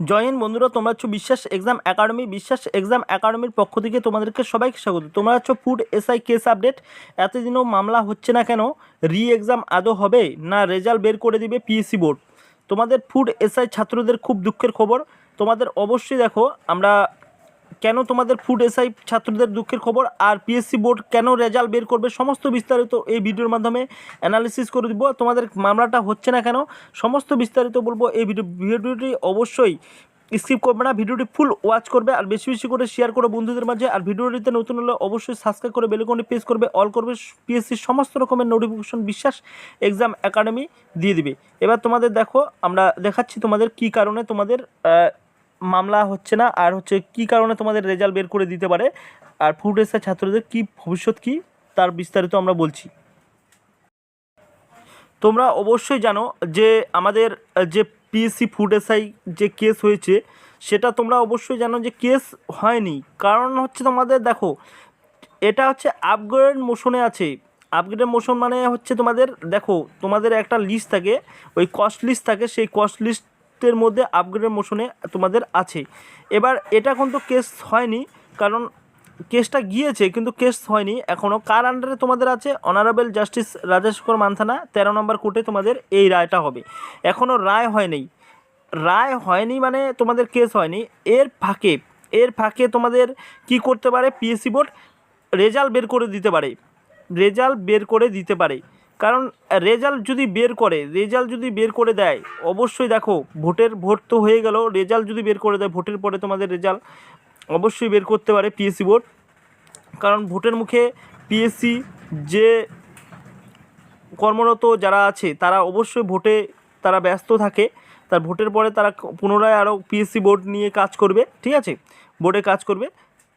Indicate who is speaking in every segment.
Speaker 1: জয় হিন্দ বন্ধুরা, তোমরা হচ্ছে বিশ্বাস এক্সাম একাডেমি বিশ্বাস এক্সাম একাডেমির পক্ষ থেকে তোমাদেরকে সবাইকে স্বাগত। তোমরা হচ্ছে ফুড এসআই কেস আপডেট এতদিনও মামলা হচ্ছে না কেন? রি এক্সাম আদৌ হবে না রেজাল্ট বের করে দিবে পিএসসি বোর্ড তোমাদের ফুড এসআই ছাত্রদের খুব দুঃখের খবর। তোমাদের অবশ্যই দেখো, আমরা কেন তোমাদের ফুড এসআই ছাত্রদের দুঃখের খবর আর পিএসসি বোর্ড কেন রেজাল্ট বের করবে সমস্ত বিস্তারিত এই ভিডিওর মাধ্যমে অ্যানালিসিস করে দিব। তোমাদের মামলাটা হচ্ছে না কেন, সমস্ত বিস্তারিত বলব এই ভিডিও, ভিডিওটি অবশ্যই স্কিপ করবে না, ভিডিওটি ফুল ওয়াচ করবে আর বেশি বেশি করে শেয়ার করে বন্ধুদের মাঝে আর ভিডিওটিতে নতুন হলে অবশ্যই সাবস্ক্রাইব করে বেলকনি প্রেস করবে অল করবে পিএসসির সমস্ত রকমের নোটিফিকেশন বিশ্বাস এক্সাম একাডেমি দিয়ে দিবে। এবার তোমাদের দেখো, আমরা দেখাচ্ছি তোমাদের কি কারণে তোমাদের মামলা হচ্ছে না, আর হচ্ছে কি কারণে তোমাদের রেজাল্ট বের করে দিতে পারে, আর ফুড এসআই ছাত্রদের কি ভবিষ্যৎ কি, তার বিস্তারিত আমরা বলছি। তোমরা অবশ্যই জানো যে আমাদের, যে পিএসসি ফুড এসআই যে কেস হয়েছে, সেটা তোমরা অবশ্যই জানো যে কেস হয়নি। কারণ হচ্ছে তোমাদের দেখো, এটা হচ্ছে আপগ্রেড মোশনে আছে। আপগ্রেড মোশন মানে হচ্ছে তোমাদের, দেখো, তোমাদের একটা লিস্ট থাকে, ওই কস্ট লিস্ট থাকে, সেই কস্ট লিস্টের মধ্যে আপগ্রেডের মোশনে তোমাদের আছে। এবার এটা কিন্তু কেস হয়নি, কারণ কেসটা গিয়েছে, কিন্তু কেস হয়নি এখনও কার আন্ডারে তোমাদের আছে? অনারেবল জাস্টিস রাজেশকর মান্থানা, তেরো নম্বর কোর্টে তোমাদের এই রায়টা হবে। এখনও রায় হয়নি। রায় হয়নি মানে তোমাদের কেস হয়নি। এর ফাঁকে এর ফাঁকে তোমাদের কি করতে পারে? পিএসসি বোর্ড রেজাল্ট বের করে দিতে পারে। রেজাল্ট বের করে দিতে পারে। কারণ রেজাল্ট যদি বের করে, রেজাল্ট যদি বের করে দেয়, অবশ্যই দেখো ভোটের, ভোট তো হয়ে গেল, রেজাল্ট যদি বের করে দেয়, ভোটের পরে তোমাদের রেজাল্ট অবশ্যই বের করতে পারে পিএসসি বোর্ড। কারণ ভোটের মুখে পিএসসি যে কর্মরত যারা আছে, তারা অবশ্যই ভোটে তারা ব্যস্ত থাকে। তার ভোটের পরে তারা পুনরায় আরও পিএসসি বোর্ড নিয়ে কাজ করবে, ঠিক আছে? বোর্ডে কাজ করবে।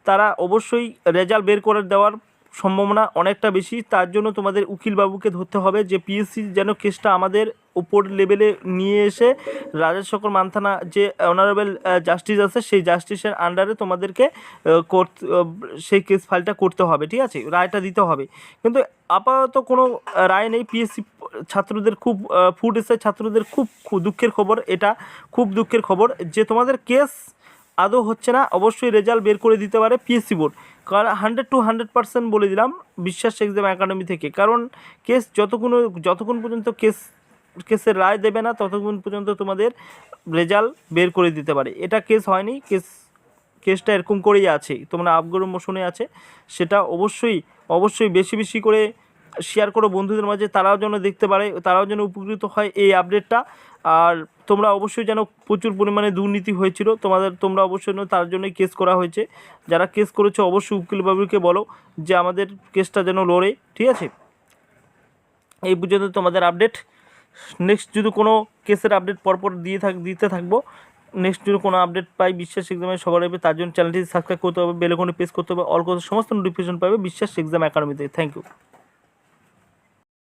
Speaker 1: তারা অবশ্যই রেজাল্ট বের করে দেওয়ার সম্ভাবনা অনেকটা বেশি, তার জন্য তোমাদের উকিলবাবুকে ধরতে হবে যে পিএসসি যেন কেসটা আমাদের ওপর লেভেলে নিয়ে এসে রাজেশ শঙ্কর মান্থানা যে অনারেবল জাস্টিস আছে, সেই জাস্টিসের আন্ডারে তোমাদেরকে সেই কেস ফাইলটা করতে হবে, ঠিক আছে? রায়টা দিতে হবে। কিন্তু আপাতত কোনো রায় নেই। পিএসসি ছাত্রদের খুব ফুড এসে ছাত্রদের খুব দুঃখের খবর এটা, খুব দুঃখের খবর। যে তোমাদের কেস আদৌ হচ্ছে না, অবশ্যই রেজাল্ট বের করে দিতে পারে পিএসসি বোর্ড কারণ হান্ড্রেড টু হান্ড্রেড পার্সেন্ট বলে দিলাম বিশ্বাস এক্সাম একাডেমি থেকে। কারণ কেস যতক্ষণ যতক্ষণ পর্যন্ত কেস, কেসের রায় দেবে না, ততক্ষণ পর্যন্ত তোমাদের রেজাল্ট বের করে দিতে পারে। এটা কেস হয়নি, কেস, কেসটা এরকম করেই আছে, তোমরা আপগ্রেড মোশনে আছে। সেটা অবশ্যই অবশ্যই বেশি বেশি করে শেয়ার করো বন্ধুদের মাঝে, তারাও যেন দেখতে পারে, তারাও যেন উপকৃত হয় এই আপডেটটা আর তোমরা অবশ্যই যেন প্রচুর পরিমাণে দুর্নীতি হয়েছিল, তোমাদের, তোমরা অবশ্যই তার জন্যই কেস করা হয়েছে। যারা কেস করেছে, অবশ্যই উকিলবাবুকে বলো যে আমাদের কেসটা যেন লড়ে, ঠিক আছে? এই পর্যন্ত তোমাদের আপডেট নেক্সট যদি কোনো কেসের আপডেট পরপর দিয়ে থাক, দিতে থাকব নেক্সট যদি কোনো আপডেট পাই, বিশ্বাস এক্সামে সবার হবে তার জন্য চ্যানেলটি সাবস্ক্রাইব করতে হবে বেলকনে প্রেস করতে হবে অল সমস্ত নোটিফিকেশন পাবে, বিশ্বাস এক্সাম একাডেমিতে থ্যাংক ইউ